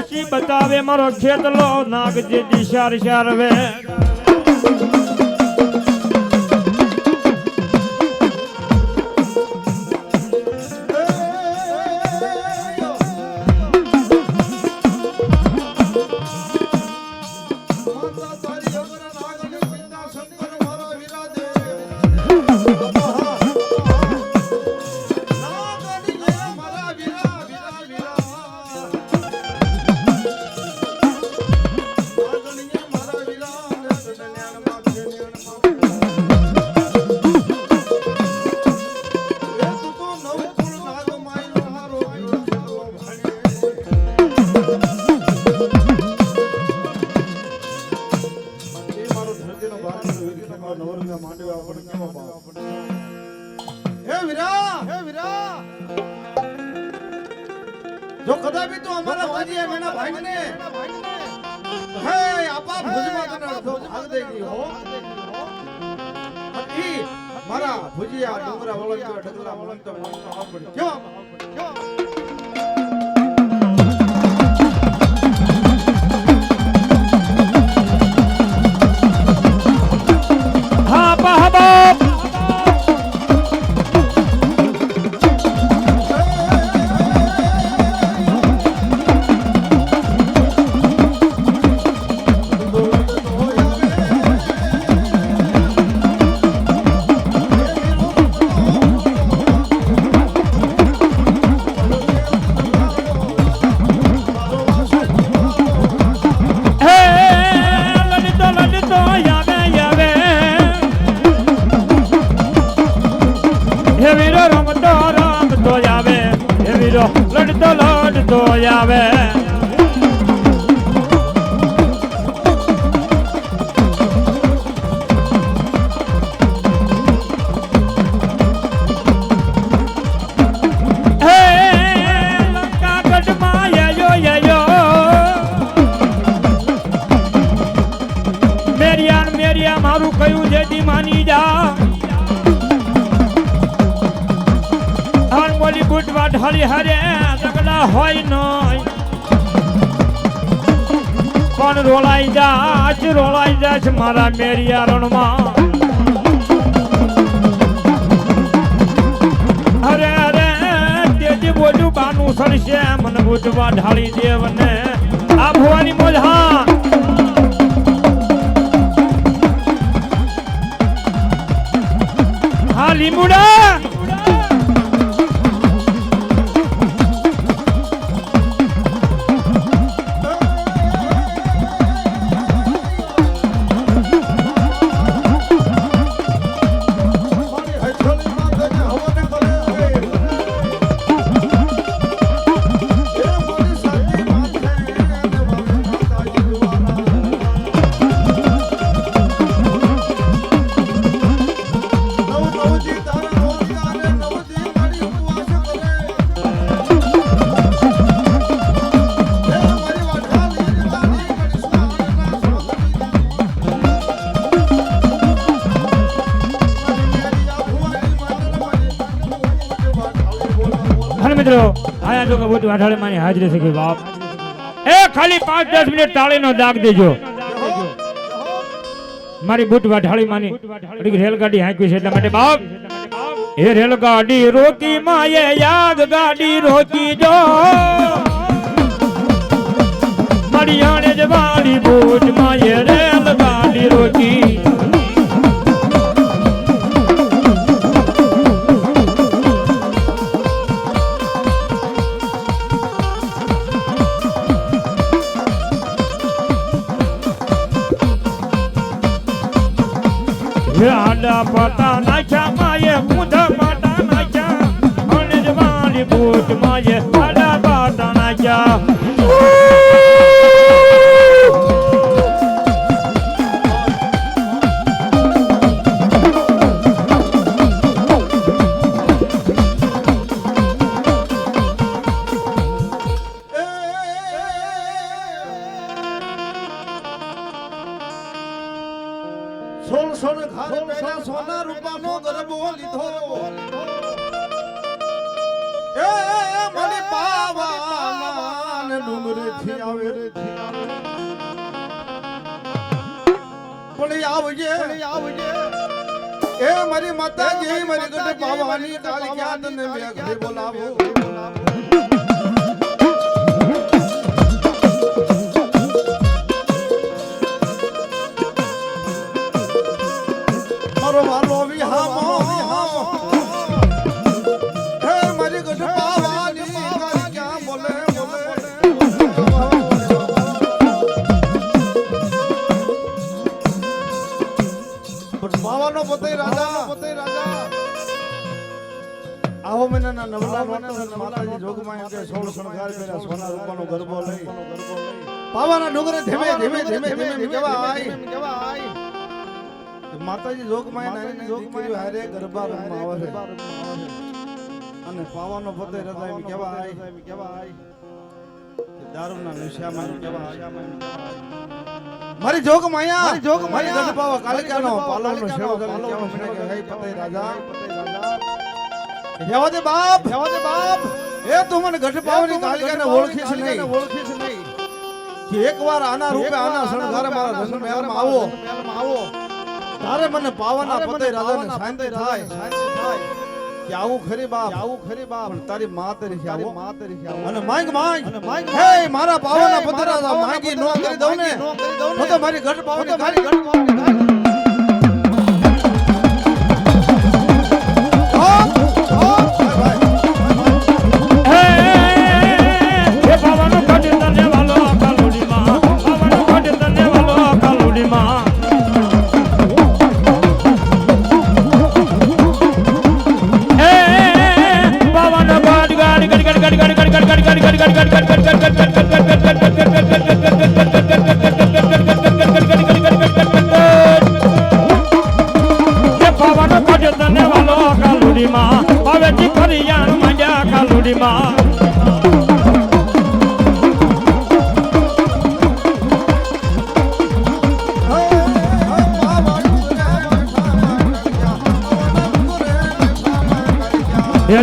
વાસી બતાવે મારો ખેતલો નાગજી જે દી શાર શાર વે ગઈ હો મારા ભુજિયા ડુંગરા વળંતો ઢગલા વળંતો વળંતો આપડી ક્યો? મારું કયું છે દી માની જા? બોલી બુટવા ઢાળી હરે સગડા હોય નય. પણ રોલાઈ જાચ રોલાઈ જાચ મારા મેરિયા રણમાં. અરે અરે, તેજી બોલું બાનું સરશે, મને બુટવા ઢાળી દેવને. આ ભવાની મોજ હા આયા વાઢાળે માની હાજરી છે કે બાપ. એ ખાલી પાંચ દસ મિનિટ તાળીનો દાગ દેજો. મારી બુટવા વાઢાળી માની રેલગાડી હાંકવી છે એટલા માટે બાપ. એ રેલગાડી રોકી માયે યાદ ગાડી રોકી જો. મરિયાણે આણે જ વાળી બુટ માયે રેલગાડી રોકી અને ડુંગરે ધીમે ધીમે ધીમે ધીમે કહેવાય માતાજી જોગમાં નાની જોગમાં હારે ગરબા રમવા આવે અને પાવાનો પોતે રાજા એમ કહેવાય કહેવાય દારૂના નશામાં કહેવાય મારી જોગ માયા મારી જોગ મારી ગઢ પાવા કાલિકાનો પાલનનો શેડો ચાલે કેવો મને કે હે પતે રાજા જવા દે બાપ જવા દે બાપ એ તું મને ગઢ પાવની કાલિકાને ઓળખીશ નહીં ઓળખીશ નહીં કે એકવાર આના રૂપે આના શણગારે મારા રંગ મહેલમાં આવો. આવો. તારે મને પાવાના પતે રાજાને શાંતિ થાય. શાંતિ થાય. કે આવું ખરી બાપ. આવું ખરી બાપ. તારી મા તરીકે આવો. મા તરીકે આવો. અને માંગ માંગ. અને માંગ હે મારા પાવાના પતે રાજા માંગી નો કરી દઉં ને. હું તો મારી ગઢ પાવાની કાળી ગઢ પાવાની કાળી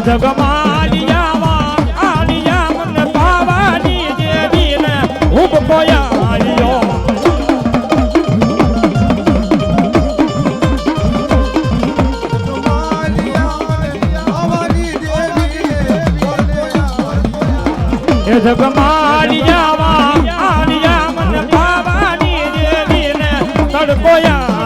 જગમાલિયાવા આલિયા મન પાવાની દેવી ને ઉપકોયા જગમાલિયાવા આલિયા મન તડકોયા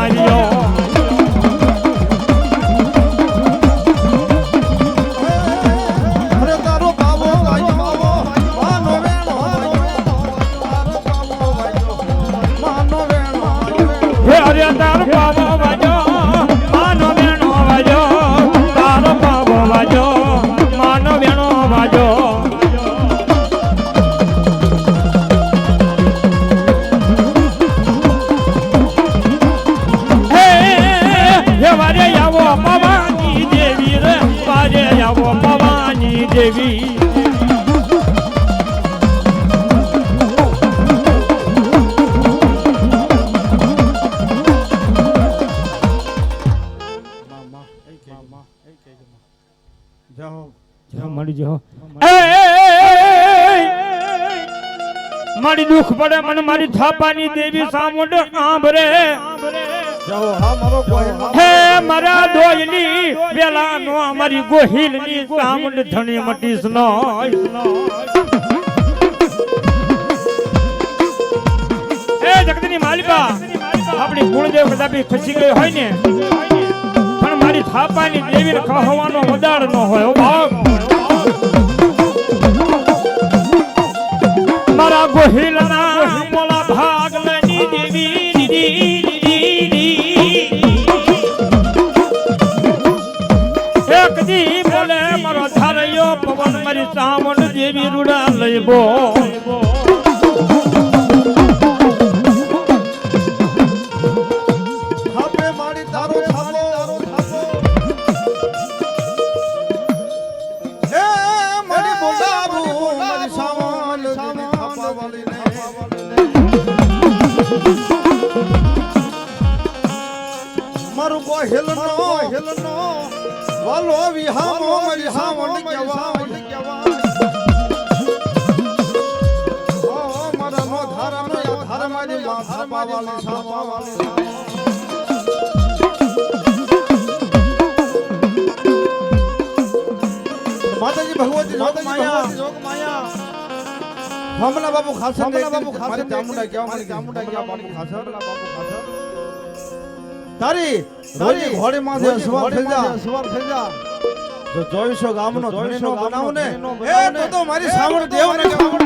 મારી દુઃખ પડે મને મારી થાપાની દેવી સામુંડ આંભરે. હા મારો દોયલી વેલા નો અમારી ગોહિલની સામુંડ ધણી મટીસ નો એ જગતની માલિકા. આપણી ગુણદેવ કદાપી ખસી ગઈ હોય ને? મારી થાપાની દેવી કહવાનો વદાડ ન હોય બાપ. મારા ગોહિલના મોલા ભાગ લની દેવી પવન મારી સામણ દેવી રૂડા લઈ વાલો વિહામો મરી સાવણ કહેવાય ઓ મારા નો ધારાનો યા ધારમાની માથા પાવાલી સાવાલી માતાજી ભગવતી જોગ માયા જોગ માયા હમલા બાપુ ખાસર હમલા બાપુ ખાસર ચામુંડા કેવા મારી ચામુંડા કેવા બાપુ ખાસર બાપુ ખાસર. તારી રોજી ઘોડી માં જે સવાર થઈ જા સવાર થઈ જા જો જોઈશો ગામનો ધણીનો બનાવ ને એ તો તો મારી સાવણ દેવ ને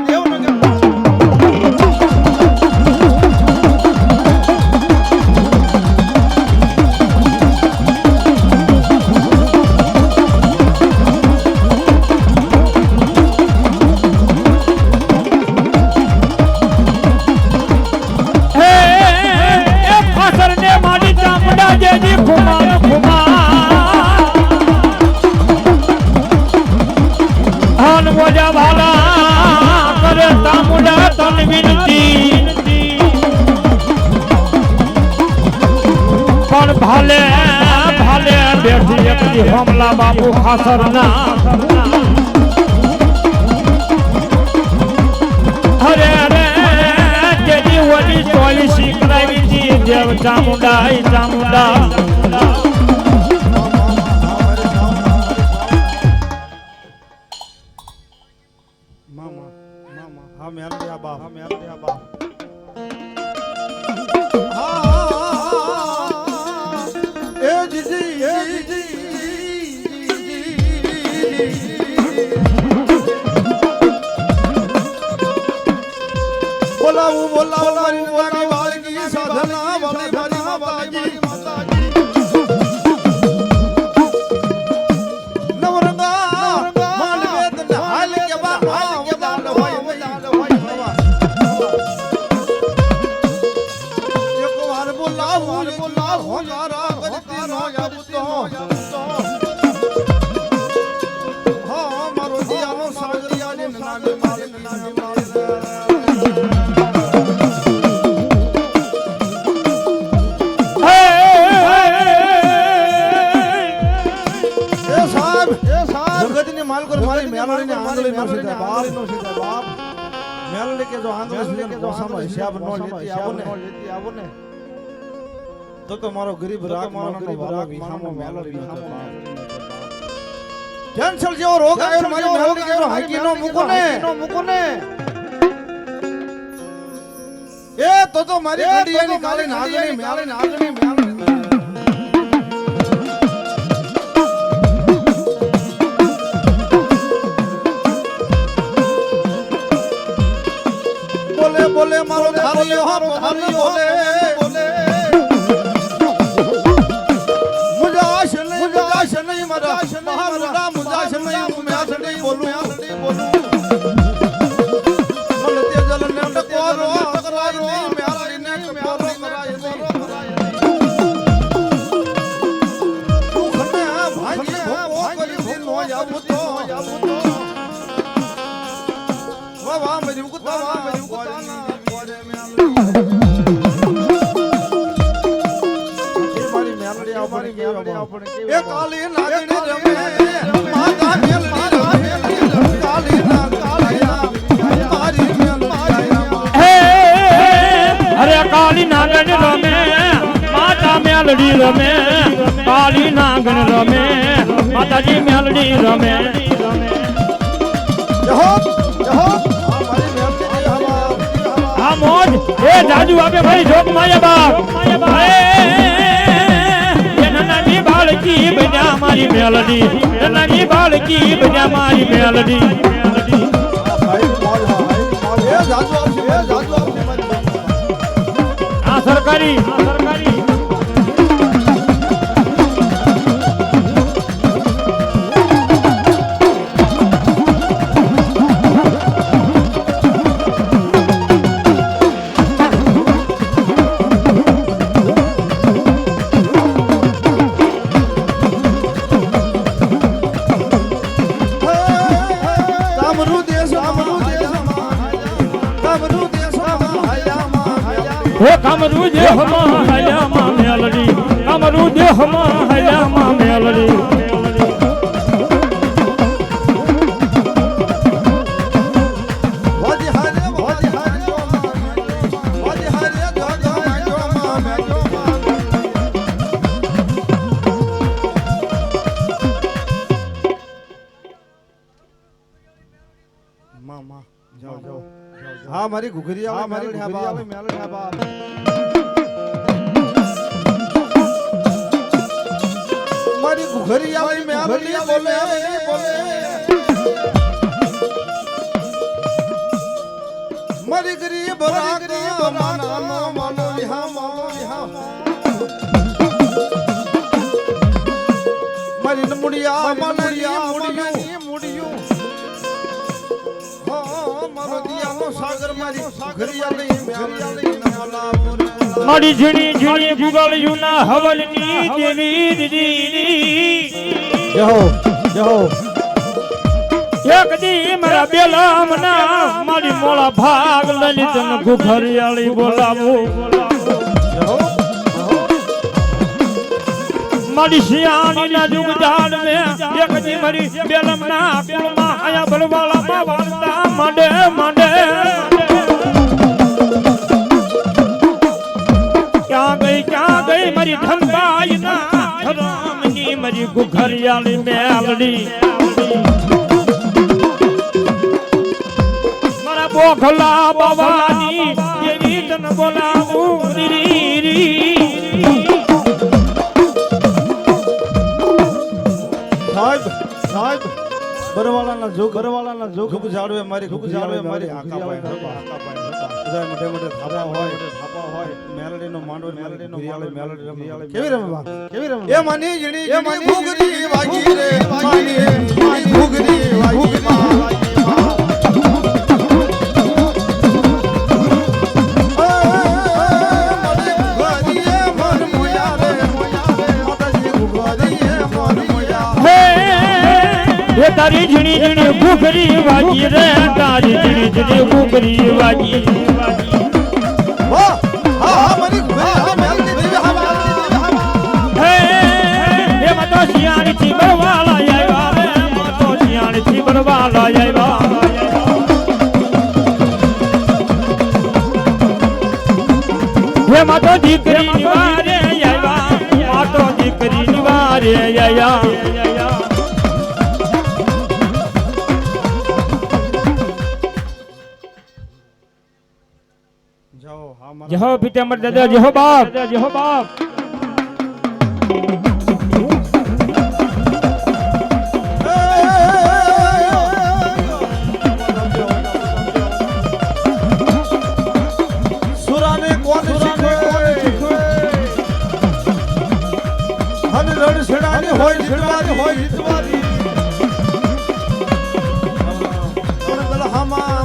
તન વિનતી. પણ ભાલે ભાલે બેઠી એકલી હમલા બાપુ ખાસર ના. અરે અરે શીખડાવી દેવ ચામુંડા ચામુંડા. બોલાવું બોલાવું મારી વાળગી સાધના વાળી આંગળીનો સીધા બાપ. નો સીધા બાપ મેલડી કે જો આંગળી સીધા કે જોસાનો હિસાબ નો લેતી આવો ને લેતી આવો ને તો તો મારો ગરીબ રાગ મારો ગરીબ રાગ વિહામો મેલો વિહામો કેન્સલ જેવો રોગ આવ્યો મારી મેલડી કે જો હાકી નો મૂકો ને નો મૂકો ને એ તો તો મારી ઘડીયાની કાળી નાગણી મેલડી નાગણી મેલડી બોલે બોલે મારો મેલડી રમે કાળી નાગણ રમે માતાજી મેલડી રમે. હા મોજ એ જાજુ આપે ભાઈ જોગ માયા બાપ. હે, એ નાની બાળકી બન્યા મારી મેલડી. નાની બાળકી બન્યા મારી મેલડી. આ સરકારી સરકારી માં જો માં માં માં જાઓ જાઓ હા મારી ઘુઘરી આવે મારી ઘુઘરી આવે મેલડી હા બાપ મારી ઘુઘરી આવે મેલડી બોલે બોલે મારી ગરીબ ગરીબ માનાનો માનો રિહા માનો રિહા મારી નમુડિયા માનડિયા મુડિયું. મુડિયું હા મારો દિયાનો સાગર મારી ઘરિયા લઈ મેરિયા લઈ નમલાવો મારી ઝીણી ઝીણી ગુગળિયુના હવલની દેવી દીદી જહો જહો એક દી મારા બેલામના મારી મોળા ભાગ લલિત ને ગુફરિયાળી બોલાવું. મારી શિયાળી ના જુગ જાડ મે એક દી મારી બેલમના કુળમાં આયા બલવાળામાં વાળતા માંડે માંડે. ક્યાં ગઈ ક્યાં ગઈ મારી ધનબાઈ ના રામની મારી ઘુઘરિયાળી મેલડી. મારા બોખલા બાવાની દેવી તને બોલાવું રી રી સાહેબ સાહેબ બરવાળાના જોગ બરવાળાના જોગ જોગ જાડવે મારી જોગ જાડવે મારી આકા પાય આકા પાય બધા મોટે મોટે થાપા હોય. થાપા હોય. મેલડીનો મેલડી મેલડીનો માંડવો મેલડી રમે કેવી રમે બા કેવી રમે એ માની જણી એ મની ઘુગરી વાગી રે. માની માની ઘુગરી વાગી માં એ તારી ઝીણી ઝીણી ઘૂઘરી વાગી રે તારી ઝીણી ઝીણી ઘૂઘરી વાગી જહો અમર દાદા જેહો બાપ જેહો બાપ હોય જીતવારી હોય જીતવારી કોણ દલહામા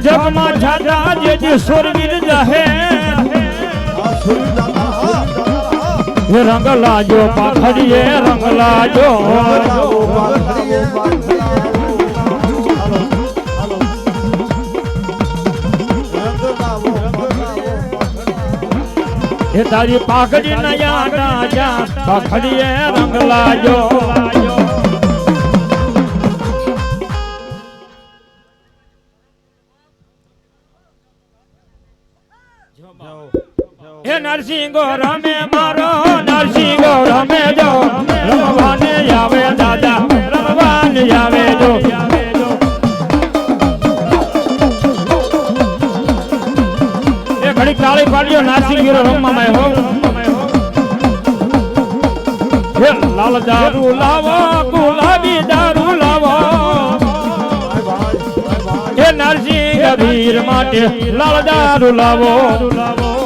જગમાં माझा જે જે સુરવીર रंग આ સુરી દાદા હા દાદા હા હે રંગ લાજો પાખડીએ રંગ લાજો હે તારી પાખડી નયા રાજા પાખડીએ રંગ લાજો. નરસિંહ રમે મારો, નરસિંહ રમે જો. રમવાને આવે દાદા, રમવાને આવે જો. એ ઘડી તાળી પાડ્યો નાસી રમવા માં હો, લાલ દારૂ લાવો, ગુલાબી દારૂ લાવો. હે, નરસિંહ વીર માટે લાલ દારૂ લાવો. એ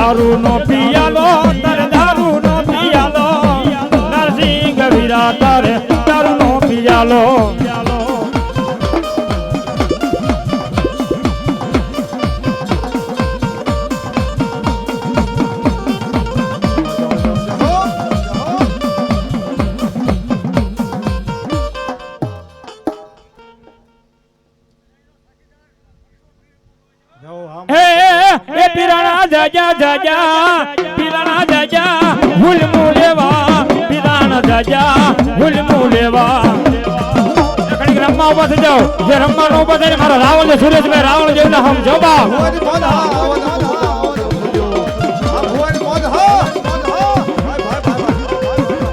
દારૂ નો પિયાલો તારે દારૂ નો પિયાલો. નરસિંહ વીરા તારે દારૂ નો પિયાલો. રમવા ઊભા થઈ જાઓ. જે રમવાનો ઊભા થઈને મારા રાવણ ને સુરેશભાઈ રાવણ જેવને હમ જોબા.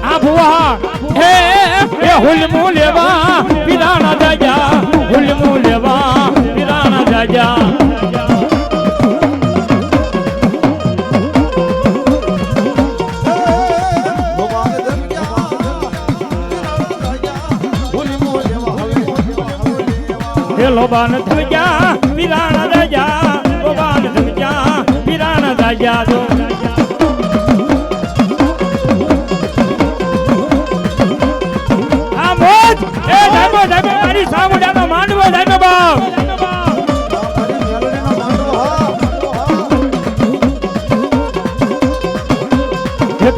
આ ભુવા હા એ એ હુલ લોબાન ધજા પીરાણા જાજા લોબાન ધજા પીરાણા જાજા જો. આ મોજ એ ડાબો ડાબો મારી સામુડાનો માંડવો ડાબો બાપ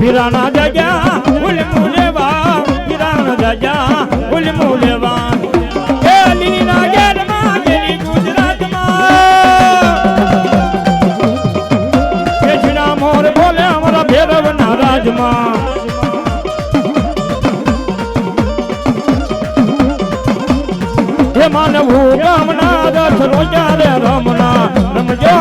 પીરાણા જાજા ફૂલ મુલેવા પીરાણા જાજા ફૂલ મુલેવા. રાજમાં. હે માનવું ગામના દસ રોજા રે રમના? રમજો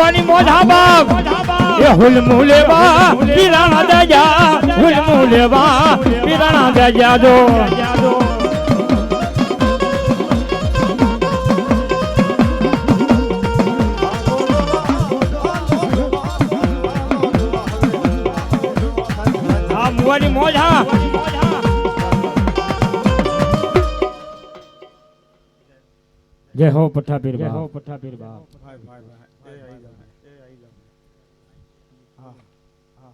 આ મોઢા બાપ. એ હુલમુ લેવા પીરાણા દજા હુલમુ લેવા પીરાણા દજા દો. જય હો પઠાપીર જય હો પઠાપીર બાપ ભાઈ, ભાઈ, ભાઈ. એ આઈ જાઓ, એ આઈ જાઓ. હા, હા.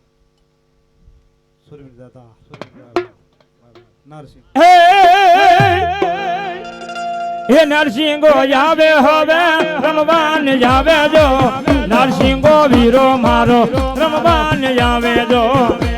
સુરવીર દાતા, સુરવીર દાતા. નરસિંહ હે નરસિંહો જાવે હવે રમવાન જાવે જો નરસિંહો વીરો મારો રમવાન જાવે જો નરસિંહો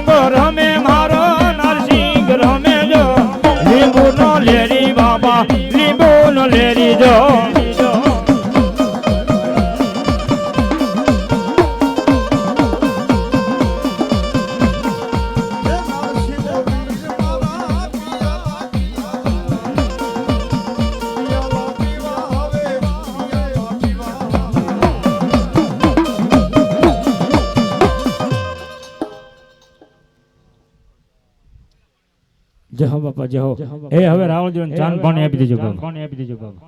નરસિંહો એ હવે રાહુલ જોન ચાંદ પાણી આપી દેજો બાપા પાણી આપી દેજો ભાઈ.